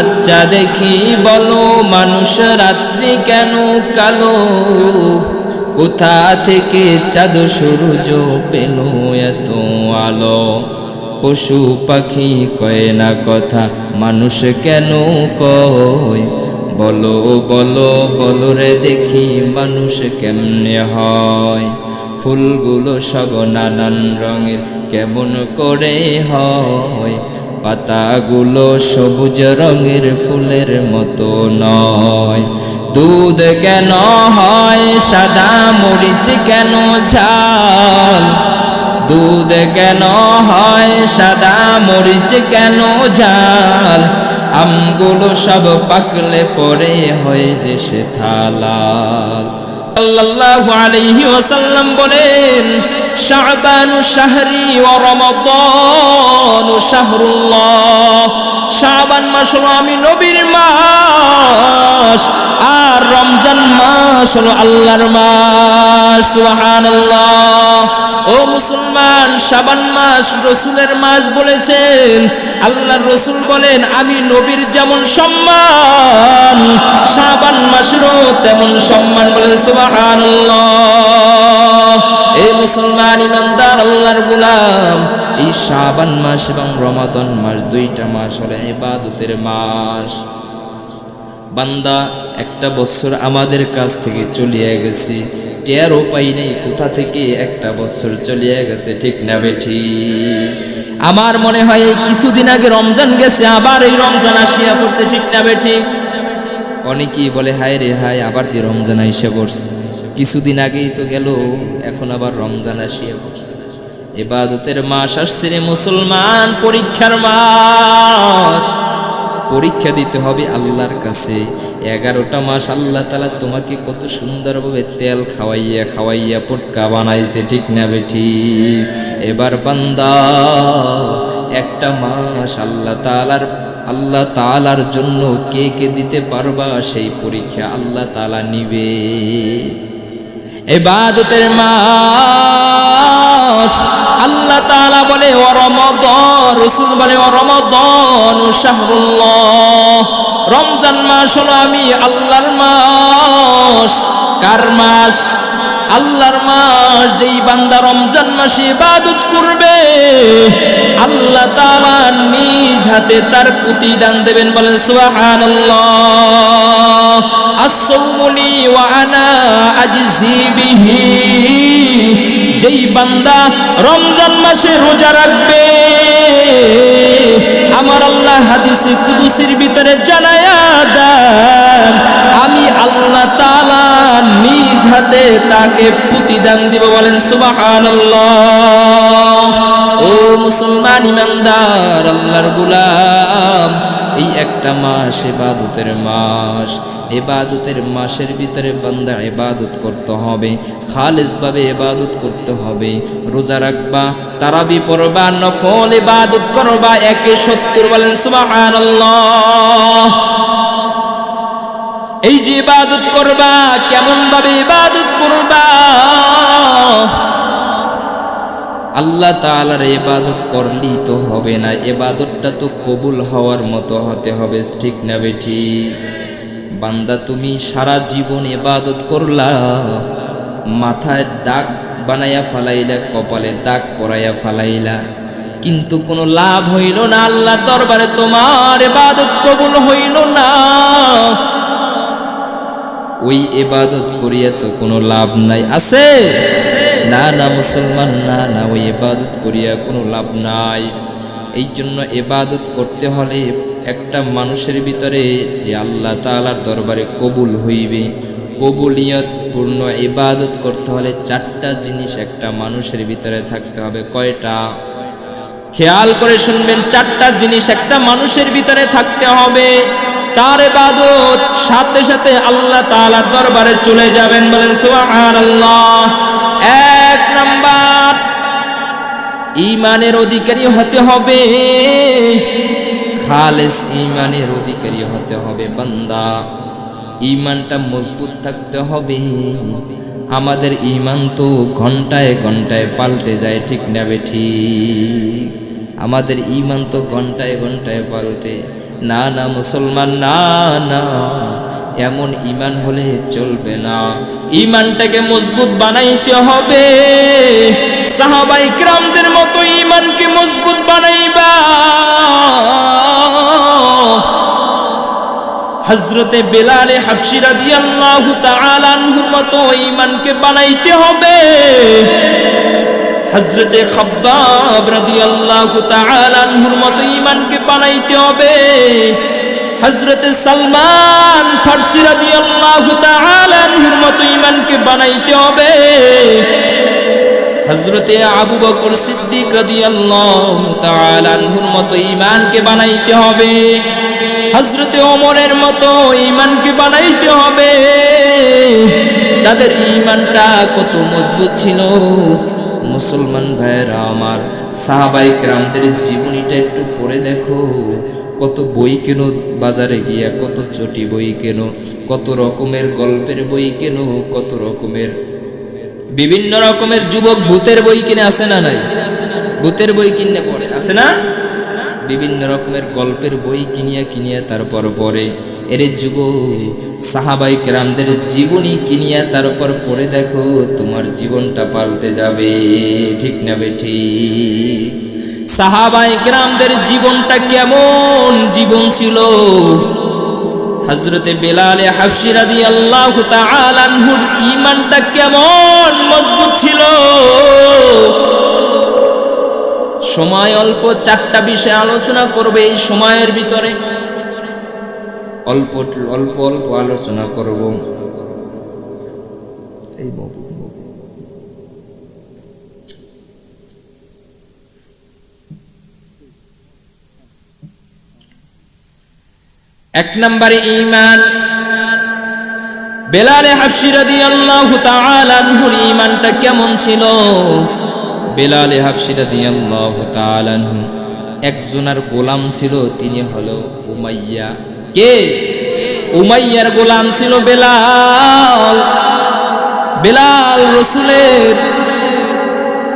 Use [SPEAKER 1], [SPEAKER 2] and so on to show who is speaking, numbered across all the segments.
[SPEAKER 1] আচ্ছা দেখি বলো, মানুষ রাত্রি কেন কালো? কোথা থেকে চাঁদ সূর্য পেল এত আলো? পশু পাখি কয় না কথা, মানুষ কেন কয়? বলো বলো বলো রে দেখি মানুষ কেমনে হয়? ফুলগুলো সব নানান রঙের, কেমন করে হয়? পাতাগুলো সবুজ রঙের ফুলের মতো নয়। দুধ কেন হয়, সাদা মরিচ কেন ঝাল? দুধ কেন হয়, সাদা মরিচ কেন ঝাল? আমগুলো সব পাকলে পরে হয় যে সে থালাল। সাল্লাল্লাহু আলাইহি ওয়াসাল্লাম বলেন শাবানু শাহরি ওয়া রমাদানু শাহরুল্লাহ। শাবান মাস হলো আমি নবীর মাস, আর রমজান মাস হলো আল্লাহর মাস ও মুসলমান, শাবান মাস রসুলের মাস বলেছেন, আল্লাহর রসুল বলেন, আমি নবীর যেমন সম্মান, শাবান মাসেরও তেমন সম্মান বলেন, সুবহানাল্লাহ। এই মুসলমান, ইমানদার, আল্লাহর গোলাম এই শাবান মাস এবং রমাদন মাস দুইটা মাস হলে এবাদতের মাস। বান্দা একটা বছর আমাদের কাছ থেকে চলিয়ে গেছে, টেরও পাই নেই কোথা থেকে একটা বছর চলিয়ে গেছে, ঠিক না বেঠি আমার মনে হয় এই কিছুদিন আগে রমজান গেছে, আবার এই রমজান আসিয়া পড়ছে, ঠিক না বেঠি অনেকেই বলে, হায় রে হায়, আবার দিয়ে রমজান আইসে পড়ছে। কিছুদিন আগেই তো গেল, এখন আবার রমজান আসিয়া পড়ছে। এবাদতের মাস আসছে রে মুসলমান, পরীক্ষার মাস। পরীক্ষা দিতে হবে আল্লাহর কাছে। এগারোটা মাস আল্লাহ তালা তোমাকে কত সুন্দরভাবে তেল খাওয়াইয়া খাওয়াইয়া পটকা বানাইছে, ঠিক না বেঠি এবার বান্দা, একটা মাস আল্লাহ তালার আল্লাহ তালার জন্য কে কে দিতে পারবা সেই পরীক্ষা আল্লাহ তালা নিবে। এবাদতের মাস। আল্লাহ তালা বলে, ও রমাদান বলে, ও রমাদান রমজান মাস হলো আমি আল্লাহর মাস। কার মাস? আল্লাহর মাস, যেই বান্দা রমজান মাসে ইবাদত করবে, আল্লাহ তাআলা নিজ হাতে তার প্রতিদান দেবেন। বলেন, সুবহানাল্লাহ। আসসাউমুনি ওয়া আনা আজজি বিহি। যেই বান্দা রমজান মাসে রোজা রাখবে, আমার আল্লাহ হাদিসে কুদুসির হাতে তাকে প্রতিদান দিব বলেন, সুবহানাল্লাহ। ও মুসলমান ইমানদার, আল্লাহর গোলাম, এই একটা মাস ইবাদতের মাস। এবাদতের মাসের ভিতরে বান্দা এবাদত করতে হবে খালেজভাবে এবাদত করতে হবে। রোজা রাখবা, তারাবি পড়বা, নফল এবাদত করবা, একে সত্তর বলেন, সুবহানাল্লাহ। এই যে ইবাদত করবা, কেমন ভাবে ইবাদত করবা? আল্লাহ তাআলার ইবাদত করলেই তো হবে না, ইবাদতটা তো কবুল হওয়ার মতো হতে হবে, ঠিক না বেটি? বান্দা, তুমি সারা জীবন ইবাদত করলা, মাথায় দাগ বানাইয়া ফালাইলা, কপালে দাগ পরাইয়া ফালাইলা, কিন্তু কোনো লাভ হইল না আল্লাহ দরবারে তোমার ইবাদত কবুল হইল না। ওই এবাদত করিয়া তো কোনো লাভ নাই। আছে? না না, মুসলমান, না না, ওই এবাদত করিয়া কোনো লাভ নাই। এই জন্য এবাদত করতে হলে একটা মানুষের ভিতরে যে আল্লাহ তালার দরবারে কবুল হইবে, কবুলিয়ত পূর্ণ ইবাদত করতে হলে চারটা জিনিস একটা মানুষের ভিতরে থাকতে হবে। কয়টা? খেয়াল করে শুনবেন, চারটা জিনিস একটা মানুষের ভিতরে থাকতে হবে। তার ইবাদত, সাথে সাথে আল্লাহ তাআলার দরবারে চলে যাবেন বলেন, সুবহানাল্লাহ। এক নাম্বার ইমানের অধিকারী হতে হবে। খালেস ইমানের অধিকারী হতে হবে, বান্দা। ইমানটা মজবুত থাকতে হবে। আমাদের ইমান তো ঘন্টায় ঘন্টায় পাল্টে যায়, ঠিক না বেঠি আমাদের ইমান তো ঘন্টায় ঘন্টায় পাল্টে না না, মুসলমান, না না, এমন ইমান হলে চলবে না। ইমানটাকে মজবুত বানাইতে হবে। সাহাবাই ক্রামদের মতো ইমানকে মজবুত বানাইবা। হজরতে বেলালে হাফসিরা দিয়ে আল্লাহ তালানহুর মতো ইমানকে বানাইতে হবে। হজরতে খব্বাব রাদিয়াল্লাহু তাআলা আনহুর মতো ঈমানকে বানাইতে হবে। হজরতে সালমান ফারসি রাদিয়াল্লাহু তাআলা আনহুর মতো ঈমানকে বানাইতে হবে। হজরতে আবু বকর সিদ্দিক রাদিয়াল্লাহু তাআলা আনহুর মতো ইমানকে বানাইতে হবে। হজরতে অমরের মতো ইমানকে বানাইতে হবে। তাদের ইমানটা কত মজবুত ছিল। মুসলমান ভাইয়েরা আমার সাহাবাই ক্রামদের জীবনীটা একটু পড়ে দেখো। কত বই কেন বাজারে গিয়া, কত চটি বই কেন, কত রকমের গল্পের বই কেন, কত রকমের বিভিন্ন রকমের যুবক ভূতের বই কিনে আসে না নাই? ভূতের বই কিনে পড়ে। আসে না? বিভিন্ন রকমের গল্পের বই কিনিয়া কিনিয়া তারপর পরে। এর যুব সাহাবাই কেরামদের জীবনী কিনিয়া তারপর পড়ে দেখো, তোমার জীবনটা পাল্টে যাবে। ঠিক না বেঠি সাহাবাই কেরামদের জীবনটা কেমন জীবন ছিল? হজরতে বেলালে হাফসিরা দিয়ে আল্লাহ তাআলাহুর ঈমানটা কেমন মজবুত ছিল? সময় অল্প চারটা বিষয়ে আলোচনা করবে এই সময়ের ভিতরে। অল্প অল্প অল্প আলোচনা করব। এই এক নম্বরে ইমান বেলালে হাফসি রাদিয়াল্লাহু তাআলা ঈমানটা কেমন ছিল? বেলালে হাফসি রাদিয়াল্লাহু তাআলা আনহু। একজনের গোলাম ছিল, তিনি হলো উমাইয়া। কে? উমাইয়ার গোলাম ছিল বেলাল। বেলাল রসুলের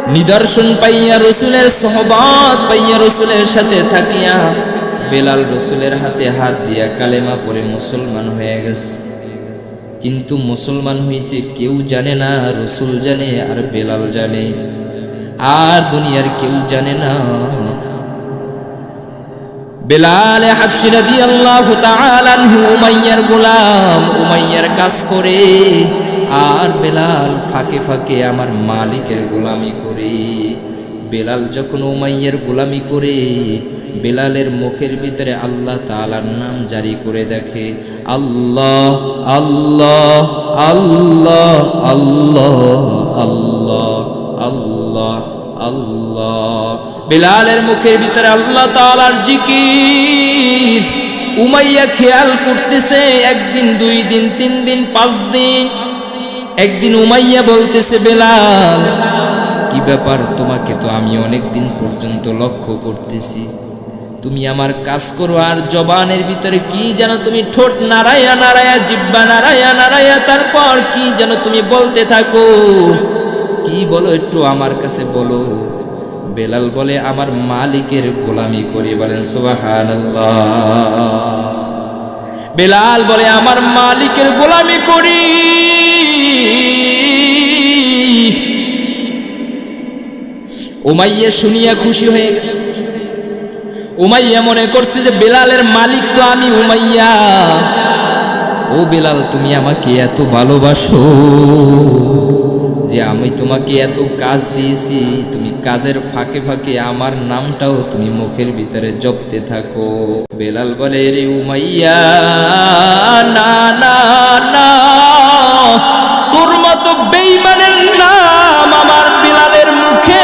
[SPEAKER 1] নিদর্শন পাইয়া, রসুলের সহবাস পাইয়া, রসুলের সাথে থাকিয়া বেলাল রসুলের হাতে হাত দিয়া কালেমা পরে মুসলমান হয়ে গেছে। কিন্তু মুসলমান হয়েছে কেউ জানে না, রসুল জানে আর বেলাল জানে। আর দুনিয়ার কেউ জানে না। বেলাল হাফসি তাআলা আনহু উমাইয়ার গোলাম উমাইয়ার কাজ করে, আর বেলাল ফাঁকে ফাঁকে আমার মালিকের গোলামি করে। বেলাল যখন উমাইয়ার গোলামি করে, বেলালের মুখের ভিতরে আল্লাহ তাআলার নাম জারি করে দেখে আল্লাহ আল্লাহ আল্লাহ আল্লাহ আল্লাহ আল্লাহ আল্লাহ। বেলালের মুখের ভিতরে আল্লাহ তাআলার জিকির। উমাইয়া খেয়াল করতেছে, একদিন, দুই দিন, তিন দিন, পাঁচ দিন। একদিন উমাইয়া বলতেছে, বেলাল, কি ব্যাপার তোমাকে তো আমি অনেক দিন পর্যন্ত লক্ষ্য করতেছি। তুমি আমার কাজ করো, আর জবানের ভিতরে কি যেন তুমি ঠোঁট নারায়া নারায়া জিব্বা নাড়াইয়া নারায়া তারপর কি যেন তুমি বলতে থাকো? কি বলো, একটু আমার কাছে বলো। বেলাল বলে, আমার মালিকের গোলামি করি বলেন, সুবহানাল্লাহ। বেলাল বলে, আমার মালিকের গোলামি করি। উমাইয়া শুনিয়া খুশি হয়ে গেছে। উমাইয়া মনে করছে যে, বেলালের মালিক তো আমি, উমাইয়া। ও বেলাল, তুমি আমাকে এত ভালোবাসো। যে আমি তোমাকে এত কাজ দিয়েছি, তুমি কাজের ফাঁকে ফাঁকে আমার নামটাও তুমি মুখের ভিতরে জপতে থাকো। বেলাল বলে, রে উমাইয়া, না না না, তোর মতো বেইমানের নাম আমার বিলালের মুখে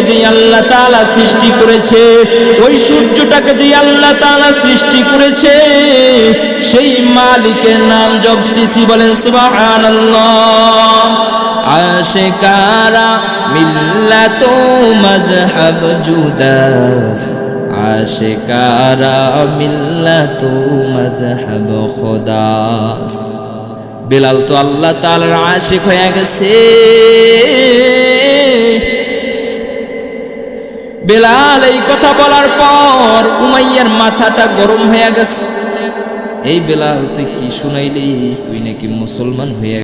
[SPEAKER 1] জমিনটাকে যে আল্লাহ তাআলা সৃষ্টি করেছে, ওই সূর্যটাকে যে আল্লাহ তাআলা সৃষ্টি করেছে, সেই মালিকের নাম জপতেছি বলেন সুবহানাল্লাহ। আশিকারা মিল্লাত মজহব জুদাস, আশিকারা মিল্লাত মজহব খোদাস। বেলাল তো আল্লাহ তাআলার আশিক হয়ে গেছে। বেলাল, এই কথা বলার পর উমাইয়ার মাথাটা গরম হয়ে গেছে। এই বেলাল, তুই কি শুনাইলি? তুই নাকি মুসলমান হয়ে